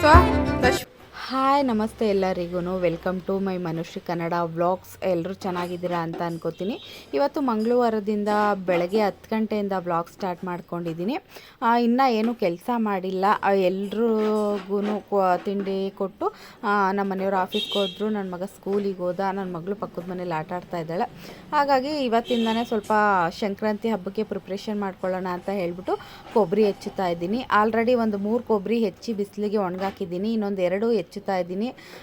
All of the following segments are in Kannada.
ಚೆನ್ನಾಯ್ತಪ್ಪ ಮೊಟ್ಟೆ ಪಪ್ಸು ದಶ್ ಹಾಯ್, ನಮಸ್ತೆ ಎಲ್ಲರಿಗೂ ವೆಲ್ಕಮ್ ಟು ಮೈ ಮನುಷ್ಯ ಕನ್ನಡ ವ್ಲಾಗ್ಸ್. ಎಲ್ಲರೂ ಚೆನ್ನಾಗಿದ್ದೀರಾ ಅಂತ ಅನ್ಕೋತೀನಿ. ಇವತ್ತು ಮಂಗಳವಾರದಿಂದ ಬೆಳಗ್ಗೆ ಹತ್ತು ಗಂಟೆಯಿಂದ ವ್ಲಾಗ್ ಸ್ಟಾರ್ಟ್ ಮಾಡ್ಕೊಂಡಿದ್ದೀನಿ. ಇನ್ನು ಏನು ಕೆಲಸ ಮಾಡಿಲ್ಲ. ಎಲ್ರಿಗೂ ತಿಂಡಿ ಕೊಟ್ಟು ನಮ್ಮ ಮನೆಯವರು ಆಫೀಸ್ಗೆ ಹೋದ್ರು. ನನ್ನ ಮಗ ಸ್ಕೂಲಿಗೆ ಹೋದ. ನನ್ನ ಮಗಳು ಪಕ್ಕದ ಮನೇಲಿ ಆಟ ಆಡ್ತಾ ಇದ್ದಾಳೆ. ಹಾಗಾಗಿ ಇವತ್ತಿಂದನೇ ಸ್ವಲ್ಪ ಸಂಕ್ರಾಂತಿ ಹಬ್ಬಕ್ಕೆ ಪ್ರಿಪ್ರೇಷನ್ ಮಾಡ್ಕೊಳ್ಳೋಣ ಅಂತ ಹೇಳ್ಬಿಟ್ಟು ಕೊಬ್ಬರಿ ಹೆಚ್ಚುತ್ತಾ ಇದ್ದೀನಿ. ಆಲ್ರೆಡಿ ಒಂದು ಮೂರು ಕೊಬ್ಬರಿ ಹೆಚ್ಚಿ ಬಿಸಿಲಿಗೆ ಒಣಗಾಕಿದ್ದೀನಿ. ಇನ್ನೊಂದು ಎರಡು ಹೆಚ್ಚುತ್ತಾ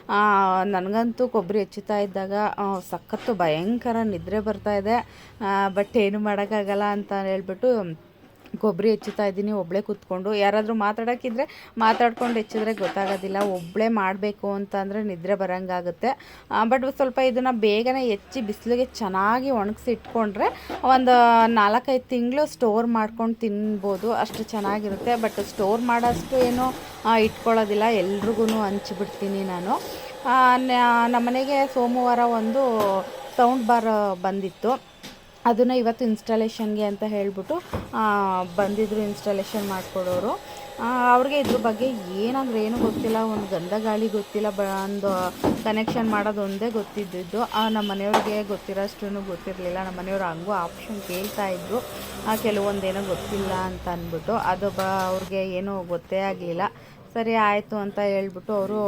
ಆ, ನನಗಂತೂ ಕೊಬ್ಬರಿ ಹೆಚ್ಚುತ್ತಾ ಇದ್ದಾಗ ಸಖತ್ತು ಭಯಂಕರ ನಿದ್ರೆ ಬರ್ತಾ ಇದೆ. ಬಟ್ ಏನು ಮಾಡೋಕ್ಕಾಗಲ್ಲ ಅಂತ ಹೇಳ್ಬಿಟ್ಟು ಕೊಬ್ಬರಿ ಹೆಚ್ಚುತ್ತಾ ಇದ್ದೀನಿ ಒಬ್ಬಳೇ ಕೂತ್ಕೊಂಡು. ಯಾರಾದರೂ ಮಾತಾಡೋಕ್ಕಿದ್ರೆ ಮಾತಾಡ್ಕೊಂಡು ಹೆಚ್ಚಿದ್ರೆ ಗೊತ್ತಾಗೋದಿಲ್ಲ ಒಬ್ಬಳೇ ಮಾಡಬೇಕು ಅಂತಂದರೆ ನಿದ್ರೆ ಬರೋಂಗಾಗುತ್ತೆ. ಬಟ್ ಸ್ವಲ್ಪ ಇದನ್ನು ಬೇಗನೆ ಹೆಚ್ಚಿ ಬಿಸಿಲಿಗೆ ಚೆನ್ನಾಗಿ ಒಣಗಿಸಿ ಇಟ್ಕೊಂಡ್ರೆ ಒಂದು ನಾಲ್ಕೈದು ತಿಂಗಳು ಸ್ಟೋರ್ ಮಾಡ್ಕೊಂಡು ತಿನ್ಬೋದು, ಅಷ್ಟು ಚೆನ್ನಾಗಿರುತ್ತೆ. ಬಟ್ ಸ್ಟೋರ್ ಮಾಡೋಷ್ಟು ಏನು ಇಟ್ಕೊಳ್ಳೋದಿಲ್ಲ. ಎಲ್ರಿಗೂ ಹಂಚಿಬಿಡ್ತೀನಿ ನಾನು. ನಮ್ಮನೆಗೆ ಸೋಮವಾರ ಒಂದು ಸೌಂಡ್ ಬಾರ್ ಬಂದಿತ್ತು. ಅದನ್ನು ಇವತ್ತು ಇನ್ಸ್ಟಾಲೇಷನ್ಗೆ ಅಂತ ಹೇಳಿಬಿಟ್ಟು ಬಂದಿದ್ದರು ಇನ್ಸ್ಟಾಲೇಷನ್ ಮಾಡಿಕೊಡೋರು. ಅವ್ರಿಗೆ ಇದ್ರ ಬಗ್ಗೆ ಏನಂದ್ರೆ ಏನೂ ಗೊತ್ತಿಲ್ಲ, ಒಂದು ಗಂಧ ಗಾಳಿ ಗೊತ್ತಿಲ್ಲ, ಬ, ಒಂದು ಕನೆಕ್ಷನ್ ಮಾಡೋದು ಒಂದೇ ಗೊತ್ತಿದ್ದಿದ್ದು. ನಮ್ಮ ಮನೆಯವ್ರಿಗೆ ಗೊತ್ತಿರೋಷ್ಟು ಗೊತ್ತಿರಲಿಲ್ಲ. ನಮ್ಮ ಮನೆಯವ್ರು ಹಂಗೂ ಆಪ್ಷನ್ ಕೇಳ್ತಾ ಇದ್ದರು ಕೆಲವೊಂದೇನೋ ಗೊತ್ತಿಲ್ಲ ಅಂತ ಅಂದ್ಬಿಟ್ಟು ಅದು ಬ ಅವ್ರಿಗೆ ಏನೂ ಗೊತ್ತೇ ಆಗಲಿಲ್ಲ. ಸರಿ, ಆಯಿತು ಅಂತ ಹೇಳ್ಬಿಟ್ಟು ಅವರು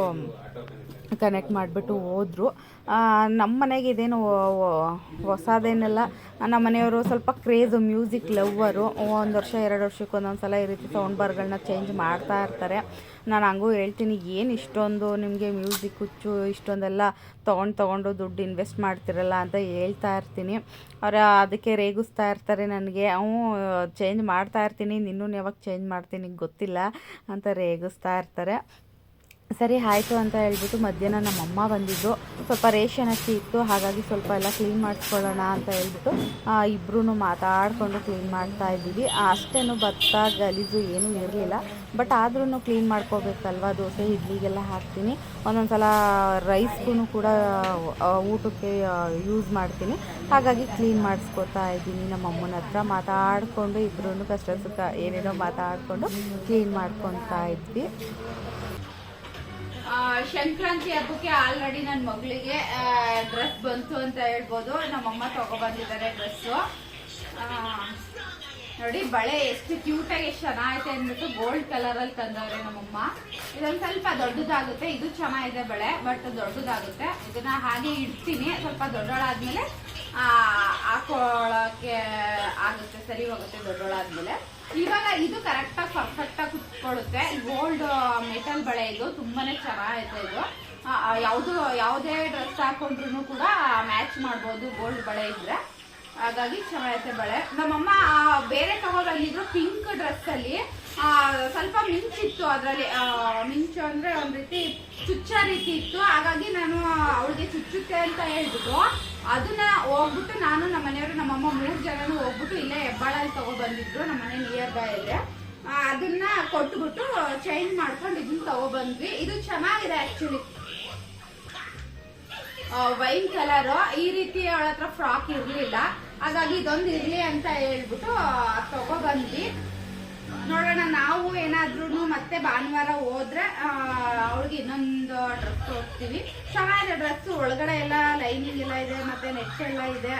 ಕನೆಕ್ಟ್ ಮಾಡಿಬಿಟ್ಟು ಹೋದರು. ನಮ್ಮ ಮನೆಗೆ ಇದೇನು ಹೊಸದೇನೆಲ್ಲ. ನಮ್ಮ ಮನೆಯವರು ಸ್ವಲ್ಪ ಕ್ರೇಜು ಮ್ಯೂಸಿಕ್ ಲವ್ವರು ಒಂದು ವರ್ಷ, ಎರಡು ವರ್ಷಕ್ಕೆ ಒಂದೊಂದು ಸಲ ಈ ರೀತಿ ಸೌಂಡ್ ಬಾರ್ಗಳನ್ನ ಚೇಂಜ್ ಮಾಡ್ತಾ ಇರ್ತಾರೆ. ನಾನು ಹಂಗೂ ಹೇಳ್ತೀನಿ, ಏನು ಇಷ್ಟೊಂದು ನಿಮಗೆ ಮ್ಯೂಸಿಕ್ ಹುಚ್ಚು, ಇಷ್ಟೊಂದೆಲ್ಲ ತೊಗೊಂಡು ತೊಗೊಂಡು ದುಡ್ಡು ಇನ್ವೆಸ್ಟ್ ಮಾಡ್ತಿರಲ್ಲ ಅಂತ ಹೇಳ್ತಾ ಇರ್ತೀನಿ. ಅವರ ಅದಕ್ಕೆ ರೇಗಿಸ್ತಾ ಇರ್ತಾರೆ ನನಗೆ. ಅವು ಚೇಂಜ್ ಮಾಡ್ತಾ ಇರ್ತೀನಿ. ನಿನ್ನೂ ಯಾವಾಗ ಚೇಂಜ್ ಮಾಡ್ತೀನಿ ಗೊತ್ತಿಲ್ಲ ಅಂತ ರೇಗಿಸ್ತಾ ಇರ್ತಾರೆ. ಸರಿ, ಆಯಿತು ಅಂತ ಹೇಳ್ಬಿಟ್ಟು ಮಧ್ಯಾಹ್ನ ನಮ್ಮಮ್ಮ ಬಂದಿದ್ದು ಸ್ವಲ್ಪ ರೇಷನ್ ಅಕ್ಕಿ ಇತ್ತು, ಹಾಗಾಗಿ ಸ್ವಲ್ಪ ಎಲ್ಲ ಕ್ಲೀನ್ ಮಾಡಿಸ್ಕೊಳ್ಳೋಣ ಅಂತ ಹೇಳ್ಬಿಟ್ಟು ಇಬ್ಬರೂ ಮಾತಾಡಿಕೊಂಡು ಕ್ಲೀನ್ ಮಾಡ್ತಾ ಇದ್ದೀವಿ. ಅಷ್ಟೇನು ಭತ್ತ, ಗಲೀಜು ಏನೂ ಇರಲಿಲ್ಲ. ಬಟ್ ಆದ್ರೂ ಕ್ಲೀನ್ ಮಾಡ್ಕೋಬೇಕಲ್ವ? ದೋಸೆ, ಇಡ್ಲಿಗೆಲ್ಲ ಹಾಕ್ತೀನಿ. ಒಂದೊಂದು ಸಲ ರೈಸ್ಗೂ ಕೂಡ ಊಟಕ್ಕೆ ಯೂಸ್ ಮಾಡ್ತೀನಿ. ಹಾಗಾಗಿ ಕ್ಲೀನ್ ಮಾಡಿಸ್ಕೊತಾ ಇದ್ದೀನಿ ನಮ್ಮ ಅಮ್ಮನ ಹತ್ರ. ಮಾತಾಡಿಕೊಂಡು ಇಬ್ಬರೂ ಕಷ್ಟ ಸುಖ ಏನೇನೋ ಮಾತಾಡಿಕೊಂಡು ಕ್ಲೀನ್ ಮಾಡ್ಕೊತಾ ಇದ್ವಿ. ಸಂಕ್ರಾಂತಿ ಹಬ್ಬಕ್ಕೆ ಆಲ್ರೆಡಿ ನನ್ನ ಮಗಳಿಗೆ ಡ್ರೆಸ್ ಬಂತು ಅಂತ ಹೇಳ್ಬೋದು. ನಮ್ಮಮ್ಮ ತಗೊಬಂದಿದ್ದಾರೆ ಡ್ರೆಸ್ಸು ನೋಡಿ, ಬಳೆ ಎಷ್ಟು ಕ್ಯೂಟಾಗಿ ಎಷ್ಟು ಚೆನ್ನಾಗೈತೆ ಅಂದ್ಬಿಟ್ಟು ಗೋಲ್ಡ್ ಕಲರಲ್ಲಿ ತಂದವ್ರೆ ನಮ್ಮಮ್ಮ. ಇದೊಂದು ಸ್ವಲ್ಪ ದೊಡ್ಡದಾಗುತ್ತೆ. ಇದು ಚೆನ್ನಾಗಿದೆ ಬಳೆ ಬಟ್ ದೊಡ್ಡದಾಗುತ್ತೆ. ಇದನ್ನ ಹಾಗೆ ಇಡ್ತೀನಿ. ಸ್ವಲ್ಪ ದೊಡ್ಡೋಳಾದ್ಮೇಲೆ ಆ, ಹಾಕೊಳ್ಳೋಕೆ ಆಗುತ್ತೆ ಸರಿ ಹೋಗುತ್ತೆ ದೊಡ್ಡೋಳಾದ್ಮೇಲೆ ಇವಾಗ ಇದು ಕರೆಕ್ಟಾಗಿ ಪರ್ಫೆಕ್ಟಾಗಿ ಕುತ್ಕೊಳ್ಳುತ್ತೆ. ಗೋಲ್ಡ್ ಮೆಟಲ್ ಬಳೆ ಇದು ತುಂಬಾನೇ ಚೆನ್ನಾಗೈತೆ ಇದು. ಯಾವುದು ಯಾವ್ದು ಡ್ರೆಸ್ ಹಾಕೊಂಡ್ರು ಕೂಡ ಮ್ಯಾಚ್ ಮಾಡ್ಬೋದು ಗೋಲ್ಡ್ ಬಳೆ ಇದ್ರೆ. ಹಾಗಾಗಿ ಚೆನ್ನಾಗೈತೆ ಬಳೆ. ನಮ್ಮಮ್ಮ ಬೇರೆ ತಗೋ ಬಂದಿದ್ರು ಪಿಂಕ್ ಡ್ರೆಸ್ ಅಲ್ಲಿ ಆ, ಸ್ವಲ್ಪ ಮಿಂಚಿತ್ತು ಅದರಲ್ಲಿ. ಮಿಂಚು ಅಂದ್ರೆ ಒಂದು ರೀತಿ ಚುಚ್ಚ ರೀತಿ ಇತ್ತು. ಹಾಗಾಗಿ ನಾನು ಅವಳಿಗೆ ಚುಚ್ಚುತ್ತೆ ಅಂತ ಹೇಳ್ಬಿಟ್ಟು ಅದನ್ನ ಹೋಗ್ಬಿಟ್ಟು ನಾನು ನಮ್ಮ ಮನೆಯವರು ನಮ್ಮಮ್ಮ ಮೂರು ಜನನು ಹೋಗ್ಬಿಟ್ಟು ಇಲ್ಲೇ ಹೆಬ್ಬಾಳಲ್ಲಿ ತಗೋಬಂದಿದ್ರು, ನಮ್ಮ ಮನೆ ನಿಯರ್ ಬೈ ಅಲ್ಲೇ. ಅದನ್ನ ಕೊಟ್ಬಿಟ್ಟು ಚೇಂಜ್ ಮಾಡ್ಕೊಂಡು ಇದನ್ನ ತಗೋಬಂದ್ವಿ. ಇದು ಚೆನ್ನಾಗಿದೆ ಆಕ್ಚುಲಿ ವೈನ್ ಕಲರ್. ಈ ರೀತಿ ಅವಳ ಹತ್ರ ಫ್ರಾಕ್ ಇರ್ಲಿಲ್ಲ. ಹಾಗಾಗಿ ಇದೊಂದು ಇರ್ಲಿ ಅಂತ ಹೇಳ್ಬಿಟ್ಟು ತಗೋ ಬಂದ್ವಿ ನೋಡೋಣ, ನಾವು ಏನಾದ್ರೂ ಮತ್ತೆ ಭಾನುವಾರ ಹೋದ್ರೆ ಅವಳಿಗೆ ಇನ್ನೊಂದು ಡ್ರೆಸ್ ಹೋಗ್ತೀವಿ ಚೆನ್ನಾಗಿದೆ ಡ್ರೆಸ್ ಒಳಗಡೆ ಎಲ್ಲ ಲೈನಿಂಗ್ ಎಲ್ಲ ಇದೆ, ಮತ್ತೆ ನೆಟ್ ಎಲ್ಲ ಇದೆ.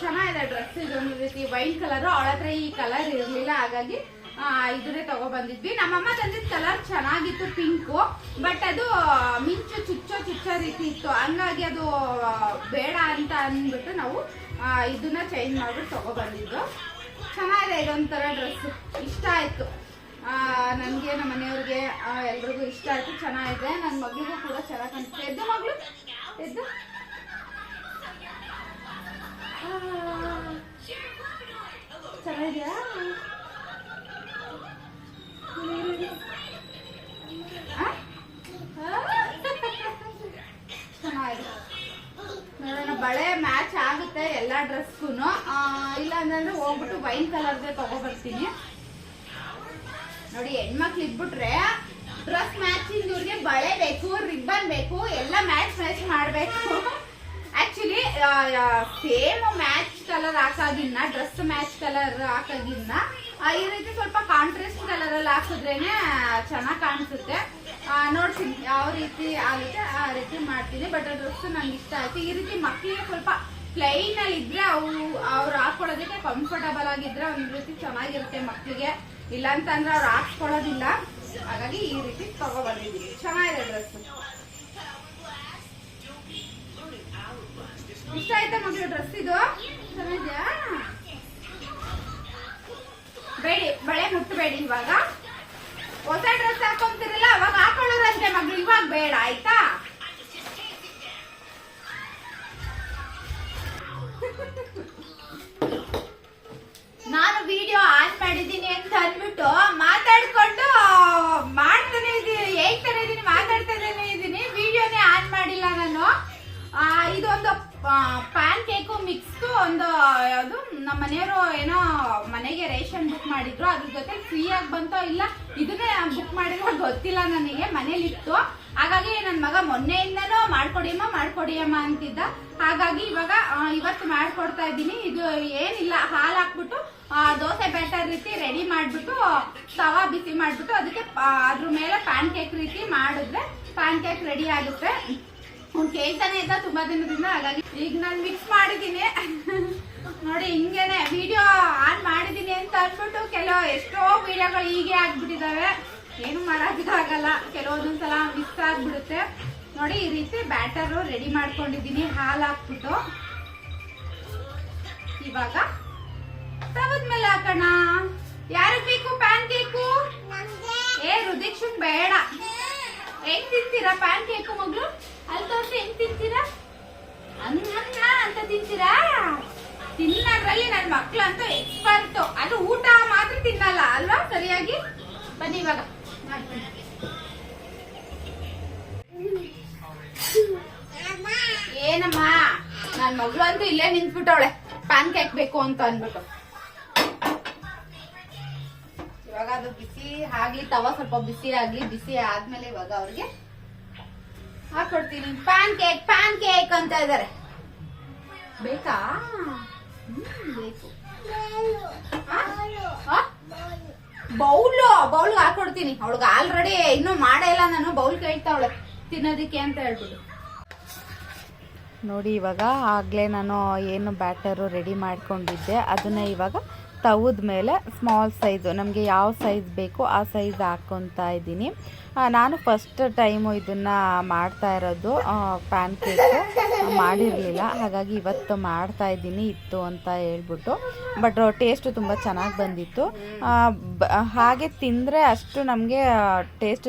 ಚೆನ್ನಾಗಿದೆ ಡ್ರೆಸ್ ಇದೊಂದು ರೀತಿ ವೈಟ್ ಕಲರ್ ಅವಳ ಹತ್ರ ಈ ಕಲರ್ ಇರಲಿಲ್ಲ, ಹಾಗಾಗಿ ಇದನ್ನೇ ತಗೊಬಂದಿದ್ವಿ. ನಮ್ಮಮ್ಮ ತಂದಿದ್ ಕಲರ್ ಚೆನ್ನಾಗಿತ್ತು ಪಿಂಕು ಬಟ್ ಅದು, ಮಿಂಚು ಚುಚ್ಚೋ ಚುಚ್ಚೋ ರೀತಿ ಇತ್ತು. ಹಂಗಾಗಿ ಅದು, ಬೇಡ ಅಂತ ಅಂದ್ಬಿಟ್ಟು ನಾವು ಇದನ್ನ ಚೇಂಜ್ ಮಾಡ್ಬಿಟ್ಟು ತಗೋ ಬಂದಿದ್ದು ಚೆನ್ನಾಗಿದೆ ಇದೊಂಥರ ಡ್ರೆಸ್ ಇಷ್ಟ ಆಯಿತು. ನನಗೆ ನಮ್ಮ ಮನೆಯವ್ರಿಗೆ ಎಲ್ರಿಗೂ ಇಷ್ಟ ಆಯಿತು. ಚೆನ್ನಾಗಿದೆ. ನನ್ನ ಮಗಳಿಗೂ ಕೂಡ ಚೆನ್ನಾಗಿ ಕಾಣಿಸ್ತು ಎದ್ದು ಮಗಳು. ಎದ್ದು. ಚೆನ್ನಾಗಿದೆಯಾ? ನೋಡೋಣ, ಬಳೆ ಮ್ಯಾಚ್ ಆಗುತ್ತೆ ಎಲ್ಲ ಡ್ರೆಸ್ಗೂ ಅಂತಂದ್ರೆ ಹೋಗ್ಬಿಟ್ಟು ವೈನ್ ಕಲರ್ದೇ ತಗೋಬರ್ತೀನಿ. ನೋಡಿ, ಹೆಣ್ಮಕ್ಳು ಇದ್ಬಿಟ್ರೆ ಡ್ರೆಸ್ ಮ್ಯಾಚಿಂಗ್ ಇವ್ರಿಗೆ ಬಳೆ ಬೇಕು ರಿಬ್ಬನ್ ಬೇಕು, ಎಲ್ಲ ಮ್ಯಾಚ್ ಮ್ಯಾಚ್ ಮಾಡಬೇಕು. ಆಕ್ಚುಲಿ ಸೇಮ್ ಮ್ಯಾಚ್ ಕಲರ್ ಹಾಕಾಗಿನ್ನ ಡ್ರೆಸ್ ಮ್ಯಾಚ್ ಕಲರ್ ಹಾಕಾಗಿನ್ನ ಈ ರೀತಿ ಸ್ವಲ್ಪ ಕಾಂಟ್ರಾಸ್ಟ್ ಕಲರ್ ಅಲ್ಲಿ ಹಾಕಿದ್ರೇನೆ ಚೆನ್ನಾಗಿ ಕಾಣಿಸುತ್ತೆ. ನೋಡ್ತೀನಿ, ಯಾವ ರೀತಿ ಆಗುತ್ತೆ ಆ ರೀತಿ ಮಾಡ್ತೀನಿ ಬಟ್ ಡ್ರೆಸ್ ನಂಗೆ ಇಷ್ಟ ಆಯ್ತು. ಈ ರೀತಿ ಮಕ್ಕಳಿಗೆ ಸ್ವಲ್ಪ ಪ್ಲೈನ್ ಅಲ್ಲಿ ಇದ್ರೆ ಅವು ಅವ್ರು ಹಾಕೊಳ್ಳೋದಕ್ಕೆ ಕಂಫರ್ಟಬಲ್ ಆಗಿದ್ರೆ ಒಂದ್ ರೀತಿ ಚೆನ್ನಾಗಿರುತ್ತೆ ಮಕ್ಕಳಿಗೆ ಇಲ್ಲ ಅಂತಂದ್ರೆ ಅವ್ರು ಹಾಕ್ಸ್ಕೊಳ್ಳೋದಿಲ್ಲ ಹಾಗಾಗಿ ಈ ರೀತಿ ತಗೋಬಂದಿದ್ದೀವಿ ಚೆನ್ನಾಗಿದೆ ಡ್ರೆಸ್ ಇಷ್ಟ ಆಯ್ತಾ ಮಗಳು ಡ್ರೆಸ್ ಇದು? ಚೆನ್ನಾಗಿದ್ಯಾ? ಬೇಡಿ, ಬಳೆ ಮುಟ್ಟಬೇಡಿ ಇವಾಗ. ಹೊಸ ಡ್ರೆಸ್ ಹಾಕೊಂತಿರಲ್ಲ, ಅವಾಗ ಹಾಕೊಳ್ಳೋರಂತೆ ಮಗಳು ಇವಾಗ ಬೇಡ, ಆಯ್ತಾ? ಬುಕ್ ಮಾಡಿದ್ರು, ಅದ್ರ ಜೊತೆ ಫ್ರೀ ಆಗಿ ಬಂತೋ ಇಲ್ಲ, ಇದನ್ನೇ ಬುಕ್ ಮಾಡಿದ್ರು ಗೊತ್ತಿಲ್ಲ ನನಗೆ ಮನೇಲಿ ಇತ್ತು ಹಾಗಾಗಿ ನನ್ನ ಮಗ ಮೊನ್ನೆಯಿಂದನೂ ಮಾಡ್ಕೊಡಿಯಮ್ಮ ಮಾಡ್ಕೊಡಿಯಮ್ಮ ಅಂತಿದ್ದ. ಹಾಗಾಗಿ ಇವಾಗ ಇವತ್ತು ಮಾಡ್ಕೊಡ್ತಾ ಇದ್ದೀನಿ. ಇದು ಏನಿಲ್ಲ, ಹಾಲು ಹಾಕ್ಬಿಟ್ಟು ದೋಸೆ ಬ್ಯಾಟರ್ ರೀತಿ ರೆಡಿ ಮಾಡ್ಬಿಟ್ಟು, ತವಾ ಬಿಸಿ ಮಾಡ್ಬಿಟ್ಟು, ಅದಕ್ಕೆ ಅದ್ರ ಮೇಲೆ ಪ್ಯಾನ್ ಕೇಕ್ ರೀತಿ ಮಾಡಿದ್ರೆ ಪ್ಯಾನ್ ಕೇಕ್ ರೆಡಿ ಆಗುತ್ತೆ. ಅವ್ನು ಕೇಳ್ತಾನೆ ಇದ್ದ ತುಂಬಾ ದಿನದಿಂದ ಹಾಗಾಗಿ ಈಗ ನಾನು ಮಿಕ್ಸ್ ಮಾಡಿದ್ದೀನಿ. ನೋಡಿ ಹಿಂಗೇನೆ ವಿಡಿಯೋ ಆನ್ ಮಾಡಿದ್ದೀನಿ ಅಂತ ಅನ್ಬಿಟ್ಟು ಕೆಲವು ಎಷ್ಟೋ ವಿಡಿಯೋಗಳು ಹೀಗೆ ಆಗ್ಬಿಟ್ಟಿದಾವೆ. ಏನು ಮಾಡೋದಕ್ಕಾಗಲ್ಲ ಕೆಲವೊಂದೊಂದ್ಸಲ ಮಿಸ್ ಆಗ್ಬಿಡುತ್ತೆ. ನೋಡಿ ಈ ರೀತಿ ಬ್ಯಾಟರು ರೆಡಿ ಮಾಡ್ಕೊಂಡಿದ್ದೀನಿ. ಹಾಲು ಹಾಕ್ಬಿಟ್ಟು. ಇವಾಗ ತವದ ಮೇಲೆ ಹಾಕೋಣ. ಯಾರಿಗ್ ಬೇಕು ಪ್ಯಾನ್ ಕೇಕು ಏ ರುದಿಕ್ಷನ್ ಬೇಡ. ಹೆಂಗ್ ತಿಂತೀರಾ ಪ್ಯಾನ್ ಕೇಕು ಮಗಳು? ಅಲ್ಲಿ ತೋರಿಸಿ ಹೆಂಗ್ ತಿಂತೀರಾ? ಅನ್ನ ಅಂತ ತಿಂತೀರಾ? ತಿನ್ನೋದ್ರಲ್ಲಿ ನನ್ನ ಮಕ್ಳು ಅಂತೂ ಎಕ್ಸ್ಪರ್ಟ್. ಅದು ಊಟ ಮಾತ್ರ ತಿನ್ನಲ್ಲ, ಅಲ್ವಾ? ಸರಿಯಾಗಿ? ಬನ್ನಿ ಇವಾಗ. ಏನಮ್ಮ? ನನ್ನ ಮಗಳು ಅಂತೂ ಇಲ್ಲೇ ನಿಂತ್ಬಿಟ್ಟವಳೆ. ಪ್ಯಾನ್ ಕೇಕ್ ಬೇಕು ಅಂತ ಅಂದ್ಬಿಟ್ಟು. ಇವಾಗ ಅದು ಬಿಸಿ ಆಗ್ಲಿ, ತವ ಸ್ವಲ್ಪ ಬಿಸಿ ಆಗ್ಲಿ, ಬಿಸಿ ಆದ್ಮೇಲೆ ಇವಾಗ ಅವ್ರಿಗೆ ಹಾಕೊಡ್ತೀನಿ. ಪ್ಯಾನ್ ಕೇಕ್ ಪ್ಯಾನ್ ಕೇಕ್ ಅಂತ ಇದಾರೆ. ಬೇಕಾ? ಬೇಕು. ಬೌಲು ಬೌಲ್ ಹಾಕೊಡ್ತೀನಿ. ಅವಳಿಗೆ ಆಲ್ರೆಡಿ ಇನ್ನೂ ಮಾಡೇ ಇಲ್ಲ ನಾನು, ಬೌಲ್ ಕೇಳ್ತಾವಳೆ. ತಿನ್ನೋದಿಕ್ಕೆ ಅಂತ ಹೇಳ್ಬಿಟ್ಟು ನೋಡಿ, ಇವಾಗ ಆಗಲೇ ನಾನು ಏನು ಬ್ಯಾಟರು ರೆಡಿ ಮಾಡ್ಕೊಂಡಿದ್ದೆ. ಅದನ್ನ ಇವಾಗ ತವದ ಮೇಲೆ ಸ್ಮಾಲ್ ಸೈಜು ನಮಗೆ ಯಾವ ಸೈಜ್ ಬೇಕೋ ಆ ಸೈಜ್ ಹಾಕ್ಕೊತಾ ಇದ್ದೀನಿ. ನಾನು ಫಸ್ಟ್ ಟೈಮು ಇದನ್ನು ಮಾಡ್ತಾ ಇರೋದು ಪ್ಯಾನ್ ಕೇಕು ಮಾಡಿರಲಿಲ್ಲ, ಹಾಗಾಗಿ ಇವತ್ತು ಮಾಡ್ತಾ ಇದ್ದೀನಿ, ಇತ್ತು ಅಂತ ಹೇಳ್ಬಿಟ್ಟು. ಬಟ್ ಟೇಸ್ಟು ತುಂಬ ಚೆನ್ನಾಗಿ ಬಂದಿತ್ತು. ಹಾಗೆ ತಿಂದರೆ ಅಷ್ಟು ನಮಗೆ ಟೇಸ್ಟ್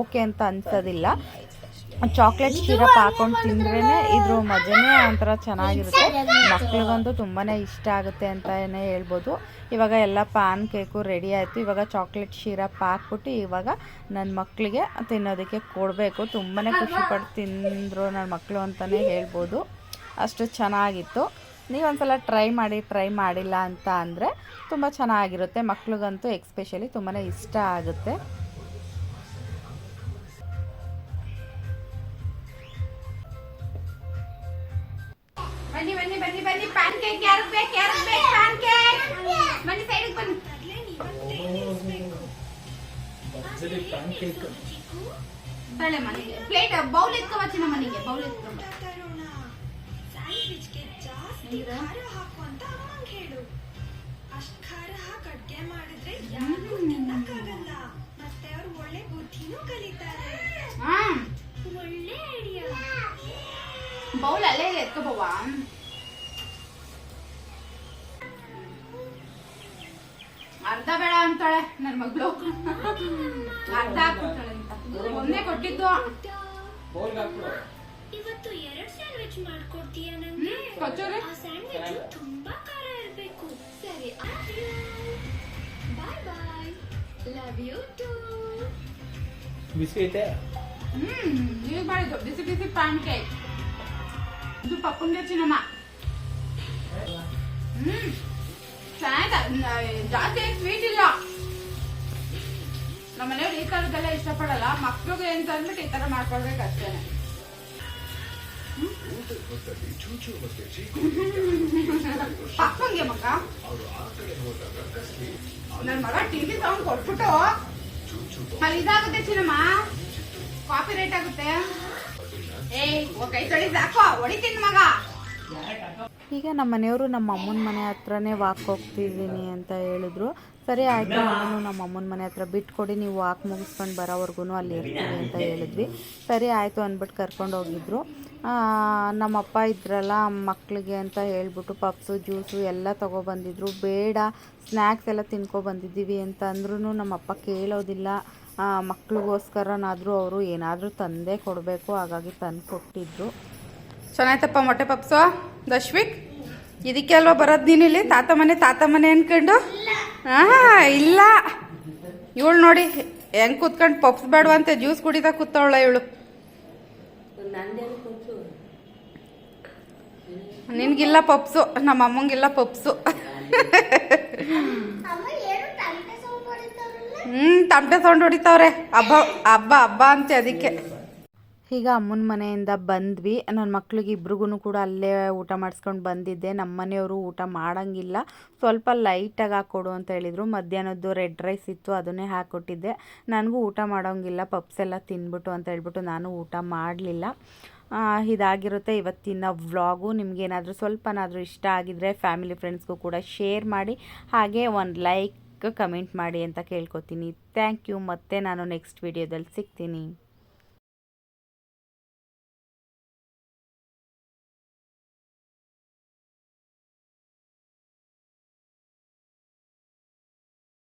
ಓಕೆ ಅಂತ ಅನ್ಸೋದಿಲ್ಲ. ಚಾಕ್ಲೇಟ್ ಸಿರಪ್ ಹಾಕೊಂಡು ತಿಂದ್ರೇ ಇದ್ರ ಮಜನೇ ಒಂಥರ ಚೆನ್ನಾಗಿರುತ್ತೆ. ಮಕ್ಳಿಗಂತೂ ತುಂಬಾ ಇಷ್ಟ ಆಗುತ್ತೆ ಅಂತಲೇ ಹೇಳ್ಬೋದು. ಇವಾಗ ಎಲ್ಲ ಪ್ಯಾನ್ ಕೇಕು ರೆಡಿ ಆಯಿತು. ಇವಾಗ ಚಾಕ್ಲೇಟ್ ಶಿರಪ್ ಹಾಕ್ಬಿಟ್ಟು ಇವಾಗ ನನ್ನ ಮಕ್ಕಳಿಗೆ ತಿನ್ನೋದಕ್ಕೆ ಕೊಡಬೇಕು. ತುಂಬಾ ಖುಷಿಪಟ್ಟು ತಿಂದರು ನನ್ನ ಮಕ್ಕಳು ಅಂತಲೇ ಹೇಳ್ಬೋದು. ಅಷ್ಟು ಚೆನ್ನಾಗಿತ್ತು. ನೀವು ಒಂದ್ಸಲ ಟ್ರೈ ಮಾಡಿ ಟ್ರೈ ಮಾಡಿಲ್ಲ ಅಂತ ಅಂದರೆ ತುಂಬ ಚೆನ್ನಾಗಿರುತ್ತೆ. ಮಕ್ಳಿಗಂತೂ ಎಕ್ಸ್ಪೆಷಲಿ ತುಂಬಾ ಇಷ್ಟ ಆಗುತ್ತೆ. ಬನ್ನಿ ಪ್ಯಾನ್ ಕೇಕ್ ಯಾರಿಗೆ ಬೇಕು ಯಾರಿಗೆ ಬೇಕು ಪ್ಯಾನ್ ಕೇಕ್ ಬನ್ನಿ ಸೈಡಿಗೆ ಬನ್ನಿ. ಮನೆಗೆ ಪ್ಲೇಟ್ ಬೌಲ್ ಎತ್ಕೊ ಚಿನ್ನ ಮನೆಗೆ. ಬೌಲ್ ಎತ್ಕೊ ತರೋಣ ಸ್ಯಾಂಡ್ವಿಚ್ಗೆ ಜಾಸ್ತಿ? ಖಾರ ಹಾಕು ಅಂತ ಅಮ್ಮಂಗ್ ಹೇಳು ಅಷ್ಟ್ ಖಾರ ಹಾಕಿ ಅಡ್ಗೆ ಮಾಡಿದ್ರೆ ಯಾರು ತಿನ್ನಕ್ಕಾಗಲ್ಲ ಮತ್ತೆ ಅವ್ರು ಒಳ್ಳೆ ಬುದ್ಧಿನೂ ಕಲಿತಾರೆ ಒಳ್ಳೆ ಐಡಿಯಾ ಬೌಲ್ ಅಲ್ಲೇ ಎತ್ಕೊ ಅರ್ಧ ಬೇಡ ಅಂತಾಳೆ ನನ್ ಮಗಳು. ಅರ್ಧ ಹಾಕ್ಬಿಡ್ತಾಳೆ ಅಂತ. ಒಂದೇ ಕೊಟ್ಟಿದ್ದು. ಇವತ್ತು ಎರಡ್ ಸ್ಯಾಂಡ್ವಿಚ್ ಮಾಡ್ಕೊಡ್ತೀಯ ನಂಗೆ? ಕಚೋರಿ ಆ ಸ್ಯಾಂಡ್ವಿಚ್ ತುಂಬಾ ಖಾರ ಇರ್ಬೇಕು. ಸರಿ bye bye love you too ಬಿಸಿ ಐತೆ? ಹ್ಮ್ ಈಗ ಮಾಡಿದ್ದು ಬಿಸಿ ಬಿಸಿ ಪ್ಯಾನ್ ಕೇಕ್ ಇದು ಪಪ್ಪಂಗೆ ಚಿನ್ನಮ್ಮ ಹ್ಮ್. ಚೆನ್ನಾಗಿದೆ ಜಾಸ್ತಿ ಸ್ವೀಟ್ ಇಲ್ಲ ನಮ್ಮ ಮನೆಯವ್ರು ಈ ಥರದ್ದೆಲ್ಲ ಇಷ್ಟಪಡಲ್ಲ ಮಕ್ಳಿಗೆ ಅಂತ ಅಂದ್ಬಿಟ್ಟು ಈ ಥರ ಮಾಡ್ಕೊಡ್ಬೇಕು ಅಷ್ಟೇನೆ ಹ್ಮ್ ಪಾಪಂಗೆ ಮಗ ನನ್ನ ಮಗ ಟಿವಿ ತಗೊಂಡ್ ಕೊಟ್ಬಿಟ್ಟು ಅಲ್ಲಿ ಇದಾಗುತ್ತೆ ಚಿನ್ನಮ್ಮ ಕಾಫಿ ರೇಟ್ ಆಗುತ್ತೆ ಏಯ್ ಕೈ ತೊಳಿ ಸಾಕು ಹೊಡಿತೀನಿ ಮಗ ಈಗ ನಮ್ಮ ಮನೆಯವರು ನಮ್ಮ ಅಮ್ಮನ ಮನೆ ಹತ್ರನೇ ವಾಕ್ ಹೋಗ್ತಿದ್ದೀನಿ ಅಂತ ಹೇಳಿದ್ರು. ಸರಿ, ಆಯಿತು, ನಾನು ನಮ್ಮ ಅಮ್ಮನ ಮನೆ ಹತ್ರ ಬಿಟ್ಕೊಡಿ, ನೀವು ವಾಕ್ ಮುಗಿಸ್ಕೊಂಡು ಬರೋವರೆಗೂ ಅಲ್ಲಿ ಇರ್ತೀವಿ ಅಂತ ಹೇಳಿದ್ವಿ. ಸರಿ, ಆಯಿತು ಅಂದ್ಬಿಟ್ಟು ಕರ್ಕೊಂಡು ಹೋಗಿದ್ರು. ನಮ್ಮಪ್ಪ ಇದ್ರಲ್ಲ ಮಕ್ಕಳಿಗೆ ಅಂತ ಹೇಳ್ಬಿಟ್ಟು ಪಪ್ಸು, ಜ್ಯೂಸು ಎಲ್ಲ ತೊಗೊಬಂದಿದ್ರು ಬೇಡ ಸ್ನ್ಯಾಕ್ಸ್ ಎಲ್ಲ ತಿನ್ಕೊಬಂದಿದ್ದೀವಿ ಅಂತ ಅಂದ್ರೂ ನಮ್ಮಪ್ಪ ಕೇಳೋದಿಲ್ಲ. ಮಕ್ಳಿಗೋಸ್ಕರನಾದರೂ ಅವರು ಏನಾದರೂ ತಂದೇ ಕೊಡಬೇಕು, ಹಾಗಾಗಿ ತಂದು ಕೊಟ್ಟಿದ್ರು ಚೆನ್ನಾಯ್ತಪ್ಪ ಮೊಟ್ಟೆ ಪಪ್ಸು ದಶ್ವಿಕ್? ಇದಕ್ಕೆ ಅಲ್ವಾ ಬರೋದು ನೀನು ಇಲ್ಲಿ? ತಾತ ಮನೆ ತಾತ ಮನೆ ಅನ್ಕೊಂಡು? ಹಾ ಇಲ್ಲ. ಇವಳು ನೋಡಿ, ಹೆಂಗ್ ಕೂತ್ಕೊಂಡು ಪಪ್ಸ್ ಬೇಡವಂತೆ ಜ್ಯೂಸ್ ಕುಡಿತಾ ಕೂತವಳ ಇವಳು. ನಿನ್ಗಿಲ್ಲ ಪಪ್ಸು, ನಮ್ಮ ಅಮ್ಮಂಗಿಲ್ಲ ಪಪ್ಸು. ಹ್ಮ್ ತಮಟೆ ಸೌಂಡ್ ಹೊಡಿತಾವ್ರೆ. ಹಬ್ಬ ಹಬ್ಬ ಹಬ್ಬ ಅಂತೆ ಅದಕ್ಕೆ. ಈಗ ಅಮ್ಮನ ಮನೆಯಿಂದ ಬಂದ್ವಿ. ನನ್ನ ಮಕ್ಳಿಗೆ ಇಬ್ರಿಗೂ ಕೂಡ ಅಲ್ಲೇ ಊಟ ಮಾಡಿಸ್ಕೊಂಡು ಬಂದಿದ್ದೆ. ನಮ್ಮ ಮನೆಯವರು ಊಟ ಮಾಡೋಂಗಿಲ್ಲ. ಸ್ವಲ್ಪ ಲೈಟಾಗಿ ಹಾಕ್ಕೊಡು ಅಂತ ಹೇಳಿದರು. ಮಧ್ಯಾಹ್ನದ್ದು ರೆಡ್ ರೈಸ್ ಇತ್ತು, ಅದನ್ನೇ ಹಾಕ್ಕೊಟ್ಟಿದ್ದೆ ನನಗೂ ಊಟ ಮಾಡೋಂಗಿಲ್ಲ. ಪಪ್ಸ್ ಎಲ್ಲ ತಿನ್ಬಿಟ್ಟು ಅಂತ ಹೇಳ್ಬಿಟ್ಟು ನಾನು ಊಟ ಮಾಡಲಿಲ್ಲ. ಇದಾಗಿರುತ್ತೆ ಇವತ್ತಿನ ವ್ಲಾಗು. ನಿಮಗೇನಾದರೂ ಸ್ವಲ್ಪನಾದರೂ ಇಷ್ಟ ಆಗಿದ್ರೆ ಫ್ಯಾಮಿಲಿ ಫ್ರೆಂಡ್ಸ್ಗೂ ಕೂಡ ಶೇರ್ ಮಾಡಿ. ಹಾಗೆ ಒಂದು ಲೈಕ್, ಕಮೆಂಟ್ ಮಾಡಿ ಅಂತ ಕೇಳ್ಕೊತೀನಿ. Thank you. ಮತ್ತೆ ನಾನು ನೆಕ್ಸ್ಟ್ ವಿಡಿಯೋದಲ್ಲಿ ಸಿಗ್ತೀನಿ.